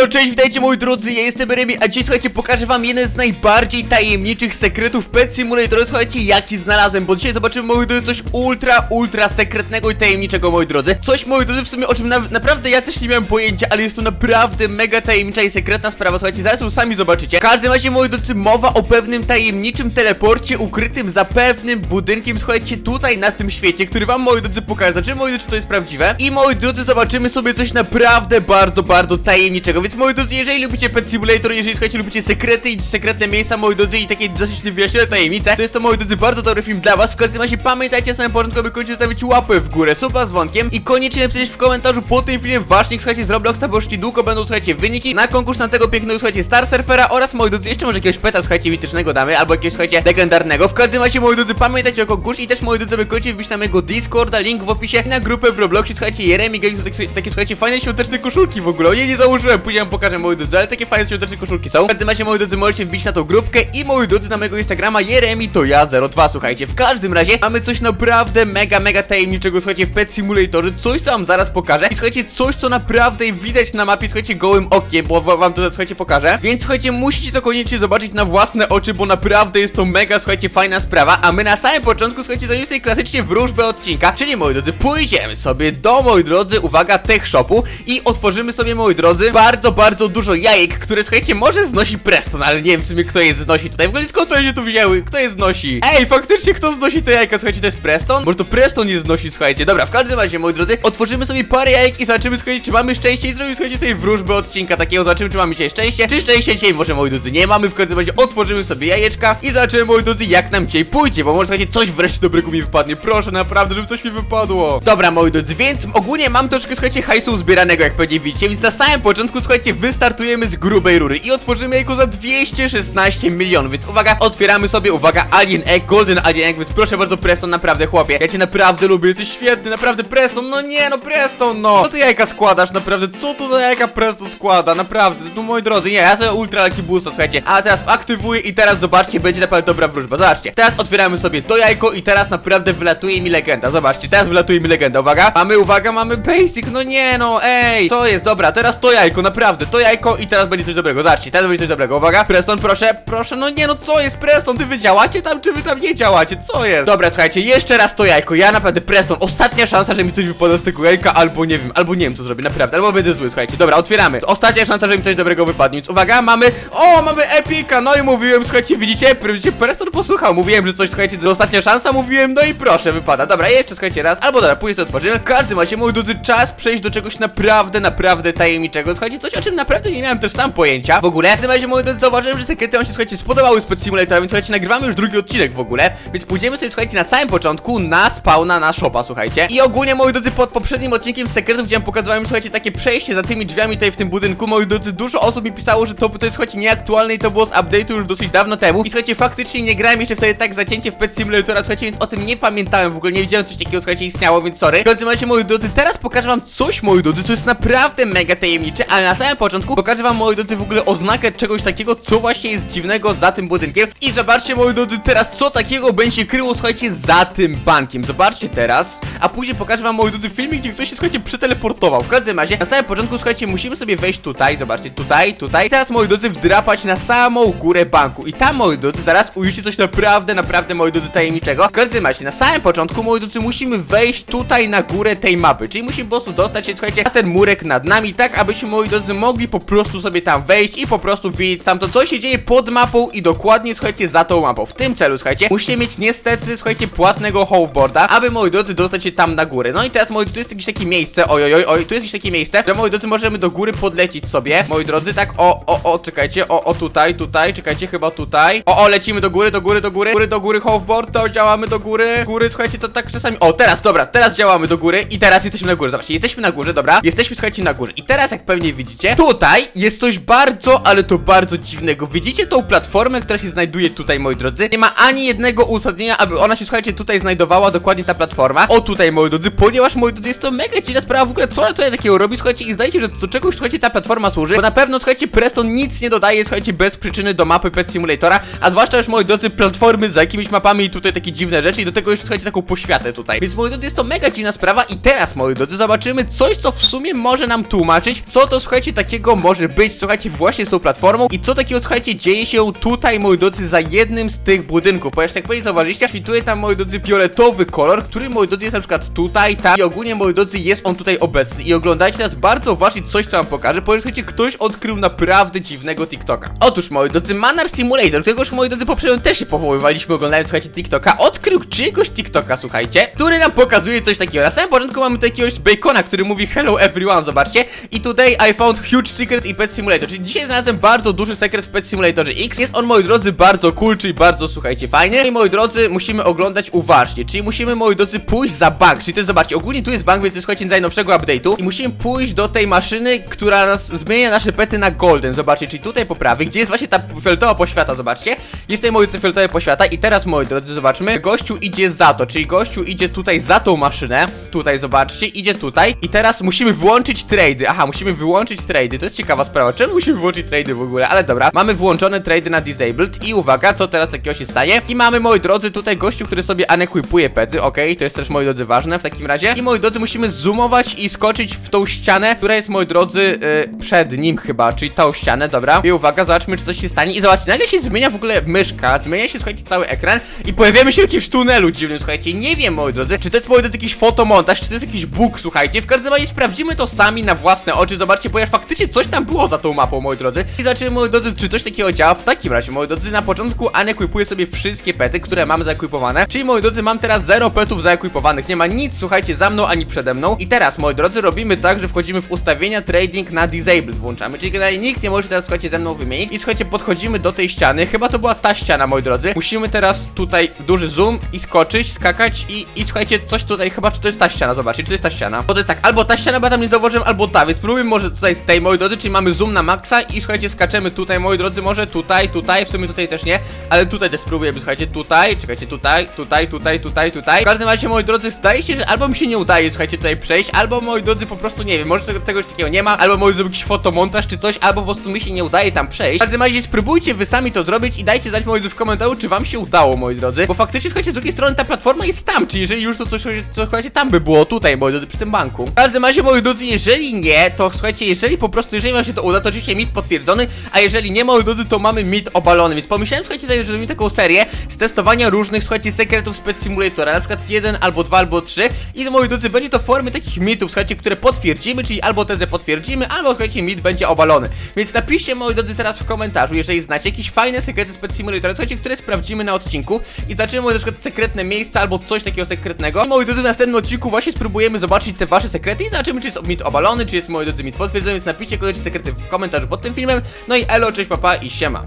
Halo, cześć, witajcie moi drodzy, ja jestem Remi, a dzisiaj słuchajcie, pokażę wam jeden z najbardziej tajemniczych sekretów Pet Simulator, słuchajcie, jaki znalazłem, bo dzisiaj zobaczymy, moi drodzy, coś ultra, ultra sekretnego i tajemniczego, moi drodzy. Coś, moi drodzy, w sumie, o czym na, naprawdę ja też nie miałem pojęcia, ale jest to naprawdę mega tajemnicza i sekretna sprawa, słuchajcie, zaraz ją sami zobaczycie. W każdym razie, moi drodzy, mowa o pewnym tajemniczym teleporcie ukrytym za pewnym budynkiem, słuchajcie, tutaj na tym świecie, który wam, moi drodzy, pokażę. Zobaczymy, moi drodzy, czy to jest prawdziwe. I, moi drodzy, zobaczymy sobie coś naprawdę bardzo, bardzo tajemniczego. Moi drodzy, jeżeli lubicie Pet Simulator, jeżeli, słuchajcie, lubicie sekrety i sekretne miejsca, moi drodzy, i takie dosyć wyjaśnione tajemnice, to jest to, moi drodzy, bardzo dobry film dla was. W każdym razie pamiętajcie na samym początku, aby koniecznie zostawić łapę w górę, suba z dzwonkiem i koniecznie napisać w komentarzu po tym filmie wasz nick, słuchajcie, z Robloxa, bo już niedługo będą, słuchajcie, wyniki na konkurs na tego pięknego, słuchajcie, Star Surfera oraz, moi drodzy, jeszcze może jakiegoś peta, słuchajcie, mitycznego damy, albo jakiegoś, słuchajcie, legendarnego. W każdym razie, moi drodzy, pamiętajcie o konkursie i też, moi drodzy, aby koniecznie wbić na mojego Discorda, link w opisie na grupę w Robloxie, słuchajcie, Jeremy Games, takie, słuchajcie, fajne świąteczne koszulki w ogóle. O nie, nie założyłem, później wam pokażę, moi drodzy, ale takie fajne świąteczne koszulki są. W każdym razie, moi drodzy, możecie wbić na tą grupkę i, moi drodzy, na mojego Instagrama Jeremy to ja 02, słuchajcie. W każdym razie, mamy coś naprawdę mega, mega tajemniczego, słuchajcie, w Pet Simulatorze, coś, co wam zaraz pokażę i, słuchajcie, coś, co naprawdę widać na mapie, słuchajcie, gołym okiem, bo wa- wam to, słuchajcie, pokażę. Więc, słuchajcie, musicie to koniecznie zobaczyć na własne oczy, bo naprawdę jest to mega, słuchajcie, fajna sprawa, a my na samym początku, słuchajcie, zrobimy sobie klasycznie wróżbę odcinka, czyli, moi drodzy, pójdziemy sobie do, moi drodzy, uwaga, tech shopu i otworzymy sobie, moi drodzy, bardzo, bardzo dużo jajek, które, słuchajcie, może znosi Preston, ale nie wiem w sumie, kto je znosi tutaj, w ogóle skąd to się tu wzięły, kto je znosi? Ej, faktycznie, kto znosi te jajka, słuchajcie, to jest Preston? Może to Preston je znosi, słuchajcie, dobra, w każdym razie, moi drodzy, otworzymy sobie parę jajek i zobaczymy, słuchajcie, czy mamy szczęście i zrobimy, słuchajcie, sobie wróżbę odcinka takiego, zobaczymy, czy mamy dzisiaj szczęście, czy szczęście dzisiaj może, moi drodzy, nie mamy, w każdym razie otworzymy sobie jajeczka i zobaczymy, moi drodzy, jak nam dzisiaj pójdzie, bo może, słuchajcie, coś wreszcie dobrego mi wypadnie, proszę, naprawdę, żeby coś mi wypadło. Dobra, moi drodzy, więc ogólnie mam troszkę, słuchajcie, hajsu zbieranego, jak pewnie widzicie, więc na samym początku, słuchajcie, wystartujemy z grubej rury i otworzymy jajko za 216 milionów, więc uwaga, otwieramy sobie, uwaga, Alien Egg, Golden Alien Egg, więc proszę bardzo, Preston, naprawdę, chłopie, ja cię naprawdę lubię, jesteś świetny, naprawdę, Preston, no nie, no Preston, no, co ty jajka składasz, naprawdę, co tu za jajka Preston składa, naprawdę, no moi drodzy, nie, ja sobie ultra laki boosta, słuchajcie, a teraz aktywuję i teraz zobaczcie, będzie naprawdę dobra wróżba, zobaczcie, teraz otwieramy sobie to jajko i teraz naprawdę wylatuje mi legenda, zobaczcie, teraz wylatuje mi legenda, uwaga, mamy, uwaga, mamy basic, no nie, no, ej, co jest, dobra, teraz to jajko, naprawdę, to jajko i teraz będzie coś dobrego, zobaczcie, teraz będzie coś dobrego, uwaga, Preston, proszę, proszę, no nie, no co jest, Preston, ty wy działacie tam, czy wy tam nie działacie, co jest? Dobra, słuchajcie, jeszcze raz to jajko, ja naprawdę, Preston, ostatnia szansa, że mi coś wypada z tego jajka, albo nie wiem, albo nie wiem co zrobię, naprawdę, albo będę zły, słuchajcie, dobra, otwieramy, ostatnia szansa, że mi coś dobrego wypadnie, uwaga, mamy, o, mamy epika, no i mówiłem, słuchajcie, widzicie, widzicie, Preston posłuchał, mówiłem, że coś, słuchajcie, to ostatnia szansa, mówiłem, no i proszę, wypada, dobra, jeszcze, słuchajcie, raz, albo dobra, później sobie otworzymy, w każdym razie, moi drodzy, czas przejść do czegoś naprawdę, naprawdę tajemniczego, słuchajcie, coś, czym naprawdę nie miałem też sam pojęcia, w ogóle, w tym razie, drodzy, zauważyłem, że sekrety wam się, słuchajcie, spodobały z Pet Simulatora, więc, słuchajcie, nagrywamy już drugi odcinek w ogóle, więc pójdziemy sobie, słuchajcie, na samym początku na spawna, na shopa, słuchajcie, i ogólnie, moi drodzy, pod poprzednim odcinkiem sekretów, gdzie wam pokazywałem, słuchajcie, takie przejście za tymi drzwiami tutaj w tym budynku, moi drodzy, dużo osób mi pisało, że to, to jest, słuchajcie, nieaktualne i to było z update'u już dosyć dawno temu, i słuchajcie, faktycznie nie grałem jeszcze wtedy tak zacięcie w Pet Simulatora, słuchajcie, więc o tym nie pamiętałem, w ogóle nie wiedziałem, coś takiego, słuchajcie, istniało, więc sorry. W każdym razie, moi drodzy, teraz pokażę wam coś, moi drodzy, co jest naprawdę mega tajemnicze, ale na samym początku pokażę wam, moi drodzy, w ogóle oznakę czegoś takiego, co właśnie jest dziwnego za tym budynkiem. I zobaczcie, moi drodzy, teraz co takiego będzie kryło, słuchajcie, za tym bankiem. Zobaczcie teraz, a później pokażę wam, moi drodzy, filmik, gdzie ktoś się, słuchajcie, przeteleportował. W każdym razie, na samym początku, słuchajcie, musimy sobie wejść tutaj, zobaczcie, tutaj, tutaj. I teraz, moi drodzy, wdrapać na samą górę banku. I tam, moi drodzy, zaraz ujrzycie coś naprawdę, naprawdę, moi drodzy, tajemniczego. W każdym razie, na samym początku, moi drodzy, musimy wejść tutaj na górę tej mapy. Czyli musimy po prostu dostać się, słuchajcie, na ten murek nad nami, tak abyśmy, moi drodzy, mogli po prostu sobie tam wejść i po prostu widzieć sam to, co się dzieje pod mapą i dokładnie, słuchajcie, za tą mapą. W tym celu, słuchajcie, musicie mieć niestety, słuchajcie, płatnego hoverboarda, aby, moi drodzy, dostać się tam na górę. No i teraz, moi drodzy, jest jakieś takie miejsce, oj, oj, oj, tu jest jakieś takie miejsce, że, moi drodzy, możemy do góry podlecić sobie, moi drodzy, tak, o, o, o, czekajcie, o, o, tutaj, tutaj, czekajcie, chyba tutaj, o, o, lecimy do góry, do góry, do góry, góry, do góry, hoverboard, to działamy do góry, góry, słuchajcie, to tak czasami, o, teraz, dobra, teraz działamy do góry i teraz jesteśmy na górze, zobaczcie, jesteśmy na górze, dobra, jesteśmy, słuchajcie, na górze. I teraz, jak pewnie widzicie, tutaj jest coś bardzo, ale to bardzo dziwnego, widzicie tą platformę, która się znajduje tutaj, moi drodzy, nie ma ani jednego uzasadnienia, aby ona się, słuchajcie, tutaj znajdowała, dokładnie ta platforma, o, tutaj, moi drodzy, ponieważ, moi drodzy, jest to mega dziwna sprawa, w ogóle, co ona tutaj takiego robi, słuchajcie, i zdajcie, że do czegoś, słuchajcie, ta platforma służy, bo na pewno, słuchajcie, Preston nic nie dodaje, słuchajcie, bez przyczyny do mapy Pet Simulatora, a zwłaszcza już, moi drodzy, platformy za jakimiś mapami i tutaj takie dziwne rzeczy i do tego jeszcze, słuchajcie, taką poświatę tutaj, więc, moi drodzy, jest to mega dziwna sprawa i teraz, moi drodzy, zobaczymy coś, co w sumie może nam tłumaczyć, co to, słuchajcie, takiego może być, słuchajcie, właśnie z tą platformą i co takiego, słuchajcie, dzieje się tutaj, moi drodzy, za jednym z tych budynków, ponieważ jak pewnie zauważyliście, fituje tam, moi drodzy, fioletowy kolor, który, moi drodzy, jest na przykład tutaj, tam i ogólnie, moi drodzy, jest on tutaj obecny i oglądajcie teraz bardzo uważnie coś, co wam pokażę, ponieważ, słuchajcie, ktoś odkrył naprawdę dziwnego TikToka. Otóż, moi drodzy, Manar Simulator, którego już, moi drodzy, poprzednio też się powoływaliśmy, oglądając, słuchajcie, TikToka, odkrył czyjegoś TikToka, słuchajcie, który nam pokazuje coś takiego. Na samym początku mamy tu jakiegoś bacona, który mówi hello everyone, zobaczcie. I today I found huge secret in Pet Simulator, czyli dzisiaj znalazłem bardzo duży sekret w Pet Simulatorze X. Jest on, moi drodzy, bardzo cool, czyli bardzo, słuchajcie, fajnie. I moi drodzy, musimy oglądać uważnie, czyli musimy, moi drodzy, pójść za bank, czyli to jest, zobaczcie, ogólnie tu jest bank, więc to jest, słuchajcie, z najnowszego update'u. I musimy pójść do tej maszyny, która nas zmienia nasze pety na golden, zobaczcie, czyli tutaj po prawej, gdzie jest właśnie ta fioletowa poświata, zobaczcie. Jest tutaj, moi drodzy, fioletowa poświata i teraz, moi drodzy, zobaczmy, gościu idzie za to, czyli gościu idzie tutaj za tą maszynę, tutaj, zobaczcie, idzie tutaj i teraz musimy włączyć trady, aha, musimy wyłączyć trady, to jest ciekawa sprawa, czemu musimy wyłączyć trady w ogóle, ale dobra, mamy włączone trady na disabled i uwaga, co teraz takiego się stanie i mamy, moi drodzy, tutaj gościu, który sobie unequipuje pety, okej, to jest też, moi drodzy, ważne w takim razie. I, moi drodzy, musimy zoomować i skoczyć w tą ścianę, która jest, moi drodzy, yy, przed nim chyba, czyli tą ścianę, dobra, i uwaga, zobaczmy, czy coś się stanie. I zobaczcie, nagle się zmienia w ogóle myszka, zmienia się, słuchajcie, cały ekran i pojawiamy się w jakimś tunelu dziwnym, słuchajcie, nie wiem, moi drodzy, czy to jest, moi drodzy, jakiś fotomontaż, czy to jest jakiś bóg, słuchajcie, w każdym razie sprawdzimy to sami na własne oczy, zobaczcie, ponieważ faktycznie coś tam było za tą mapą, moi drodzy, i zobaczymy, moi drodzy, czy coś takiego działa w takim razie, moi drodzy, na początku unequipuję sobie wszystkie pety, które mam zaekwipowane, czyli, moi drodzy, mam teraz zero petów zaekwipowanych, nie ma nic, słuchajcie, za mną ani przede mną, i teraz, moi drodzy, robimy tak, że wchodzimy w ustawienia trading na disabled włączamy, czyli generalnie nikt nie może teraz, słuchajcie, ze mną wymienić, i słuchajcie, podchodzimy do tej ściany, chyba to była ta ściana, moi drodzy, musimy teraz tutaj duży zoom i skoczyć, skakać i, i słuchajcie, coś tutaj, chyba, czy to jest ta ściana, zobaczcie, czy to jest ta ściana, bo to jest tak, albo ta ściana, bo tam nie zauważyłem, albo ta, więc spróbujmy może tutaj z tej, moi drodzy, czyli mamy zoom na maksa i słuchajcie, skaczemy tutaj, moi drodzy, może tutaj, tutaj, w sumie tutaj też nie, ale tutaj też spróbujemy, słuchajcie, tutaj, czekajcie, tutaj, tutaj, tutaj, tutaj, tutaj, w każdym razie, moi drodzy, zdaje się, że albo mi się nie udaje, słuchajcie, tutaj przejść, albo, moi drodzy, po prostu, nie wiem, może tego, czegoś takiego nie ma, albo moi drodzy, jakiś fotomontaż czy coś, albo po prostu mi się nie udaje tam przejść, w każdym razie, spróbujcie wy sami to zrobić i dajcie znać, moi drodzy, w komentarzu, czy wam się udało, moi drodzy, bo faktycznie, słuchajcie, z drugiej strony ta platforma jest tam, czyli jeżeli już to coś, co, słuchajcie, tam by było, tutaj, moi drodzy, przy tym banku. W każdym razie, moi drodzy, jeżeli nie, to słuchajcie, jeżeli po prostu, jeżeli wam się to uda, to oczywiście mit potwierdzony, a jeżeli nie, moi drodzy, to mamy mit obalony, więc pomyślałem, słuchajcie, że zrobimy taką serię z testowania różnych, słuchajcie, sekretów z Pet Simulatora, na przykład jeden, albo dwa, albo trzy i, moi drodzy, będzie to w formie takich mitów, słuchajcie, które potwierdzimy, czyli albo tezę potwierdzimy, albo, słuchajcie, mit będzie obalony. Więc napiszcie, moi drodzy, teraz w komentarzu, jeżeli znacie jakieś fajne sekrety z Pet Simulatora, słuchajcie, które sprawdzimy na odcinku i moi, na przykład sekretne miejsca, albo coś takiego sekretnego. I, moi drodzy, w następnym odcinku właśnie spróbujemy zobaczyć te wasze sekrety i zobaczymy, czy jest mit obalony, czy jest, moi drodzy, mit potwierdzony, więc napiszcie koniecznie sekrety w komentarzu pod tym filmem. No i elo, cześć, papa i siema.